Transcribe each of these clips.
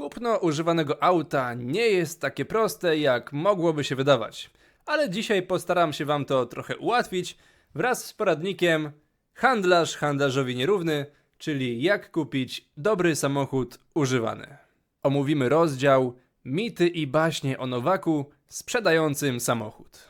Kupno używanego auta nie jest takie proste, jak mogłoby się wydawać. Ale dzisiaj postaram się Wam to trochę ułatwić wraz z poradnikiem Handlarz handlarzowi nierówny, czyli jak kupić dobry samochód używany. Omówimy rozdział Mity i baśnie o Nowaku sprzedającym samochód.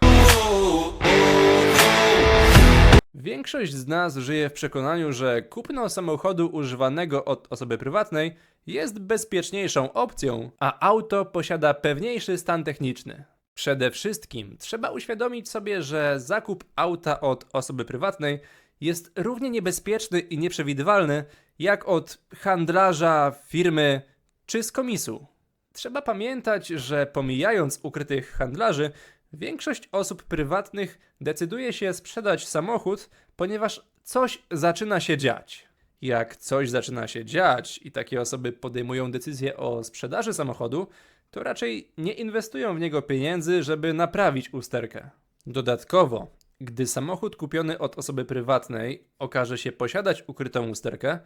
Większość z nas żyje w przekonaniu, że kupno samochodu używanego od osoby prywatnej jest bezpieczniejszą opcją, a auto posiada pewniejszy stan techniczny. Przede wszystkim trzeba uświadomić sobie, że zakup auta od osoby prywatnej jest równie niebezpieczny i nieprzewidywalny jak od handlarza, firmy czy z komisu. Trzeba pamiętać, że pomijając ukrytych handlarzy, większość osób prywatnych decyduje się sprzedać samochód, ponieważ coś zaczyna się dziać. Jak coś zaczyna się dziać i takie osoby podejmują decyzję o sprzedaży samochodu, to raczej nie inwestują w niego pieniędzy, żeby naprawić usterkę. Dodatkowo, gdy samochód kupiony od osoby prywatnej okaże się posiadać ukrytą usterkę,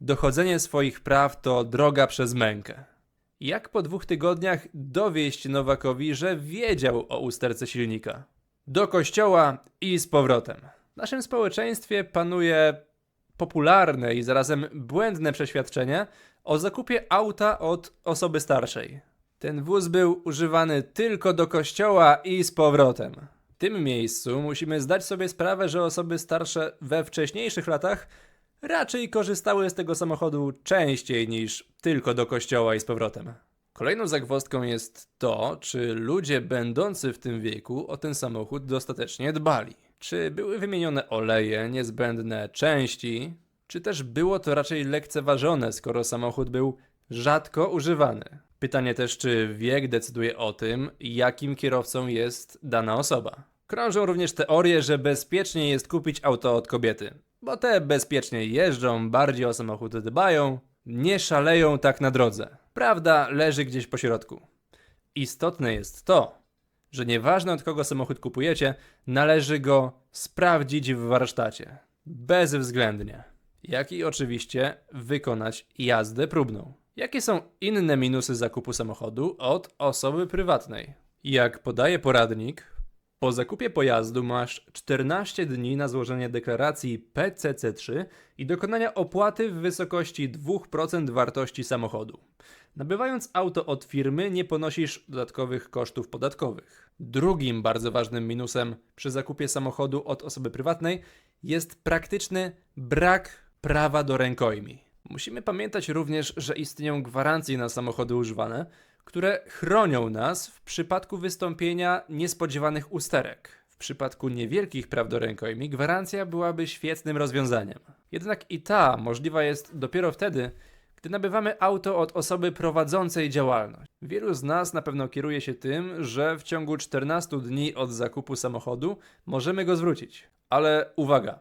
dochodzenie swoich praw to droga przez mękę. Jak po dwóch tygodniach dowieść Nowakowi, że wiedział o usterce silnika? Do kościoła i z powrotem. W naszym społeczeństwie panuje popularne i zarazem błędne przeświadczenie o zakupie auta od osoby starszej. Ten wóz był używany tylko do kościoła i z powrotem. W tym miejscu musimy zdać sobie sprawę, że osoby starsze we wcześniejszych latach raczej korzystały z tego samochodu częściej niż tylko do kościoła i z powrotem. Kolejną zagwozdką jest to, czy ludzie będący w tym wieku o ten samochód dostatecznie dbali. Czy były wymienione oleje, niezbędne części, czy też było to raczej lekceważone, skoro samochód był rzadko używany. Pytanie też, czy wiek decyduje o tym, jakim kierowcą jest dana osoba. Krążą również teorie, że bezpiecznie jest kupić auto od kobiety, bo te bezpiecznie jeżdżą, bardziej o samochód dbają, nie szaleją tak na drodze. Prawda leży gdzieś po środku. Istotne jest to, że nieważne od kogo samochód kupujecie, należy go sprawdzić w warsztacie. Bezwzględnie. Jak i oczywiście wykonać jazdę próbną. Jakie są inne minusy zakupu samochodu od osoby prywatnej? Jak podaje poradnik, po zakupie pojazdu masz 14 dni na złożenie deklaracji PCC3 i dokonania opłaty w wysokości 2% wartości samochodu. Nabywając auto od firmy nie ponosisz dodatkowych kosztów podatkowych. Drugim bardzo ważnym minusem przy zakupie samochodu od osoby prywatnej jest praktyczny brak prawa do rękojmi. Musimy pamiętać również, że istnieją gwarancje na samochody używane, które chronią nas w przypadku wystąpienia niespodziewanych usterek. W przypadku niewielkich praw do rękojmi gwarancja byłaby świetnym rozwiązaniem. Jednak i ta możliwa jest dopiero wtedy, gdy nabywamy auto od osoby prowadzącej działalność. Wielu z nas na pewno kieruje się tym, że w ciągu 14 dni od zakupu samochodu możemy go zwrócić. Ale uwaga,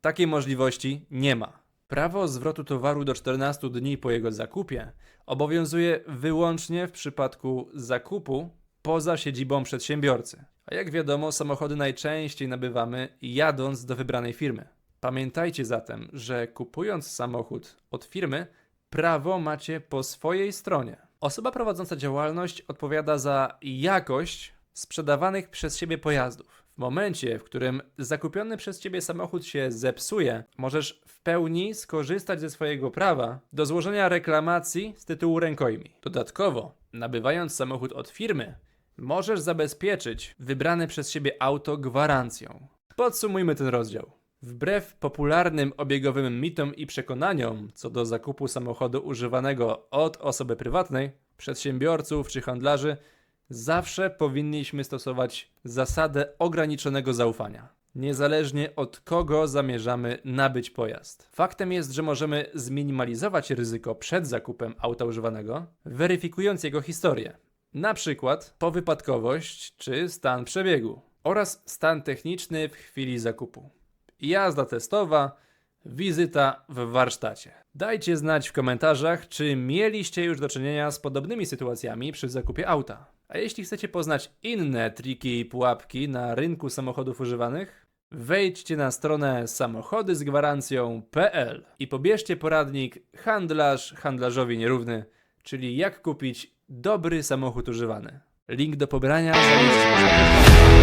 takiej możliwości nie ma. Prawo zwrotu towaru do 14 dni po jego zakupie obowiązuje wyłącznie w przypadku zakupu poza siedzibą przedsiębiorcy. A jak wiadomo, samochody najczęściej nabywamy jadąc do wybranej firmy. Pamiętajcie zatem, że kupując samochód od firmy, prawo macie po swojej stronie. Osoba prowadząca działalność odpowiada za jakość sprzedawanych przez siebie pojazdów. W momencie, w którym zakupiony przez ciebie samochód się zepsuje, możesz w pełni skorzystać ze swojego prawa do złożenia reklamacji z tytułu rękojmi. Dodatkowo, nabywając samochód od firmy, możesz zabezpieczyć wybrane przez siebie auto gwarancją. Podsumujmy ten rozdział. Wbrew popularnym obiegowym mitom i przekonaniom co do zakupu samochodu używanego od osoby prywatnej, przedsiębiorców czy handlarzy, zawsze powinniśmy stosować zasadę ograniczonego zaufania. Niezależnie od kogo zamierzamy nabyć pojazd. Faktem jest, że możemy zminimalizować ryzyko przed zakupem auta używanego, weryfikując jego historię. Na przykład powypadkowość czy stan przebiegu oraz stan techniczny w chwili zakupu. Jazda testowa, wizyta w warsztacie. Dajcie znać w komentarzach, czy mieliście już do czynienia z podobnymi sytuacjami przy zakupie auta. A jeśli chcecie poznać inne triki i pułapki na rynku samochodów używanych, wejdźcie na stronę samochodyzgwarancją.pl i pobierzcie poradnik Handlarz handlarzowi nierówny, czyli jak kupić dobry samochód używany. Link do pobrania zamieszczę.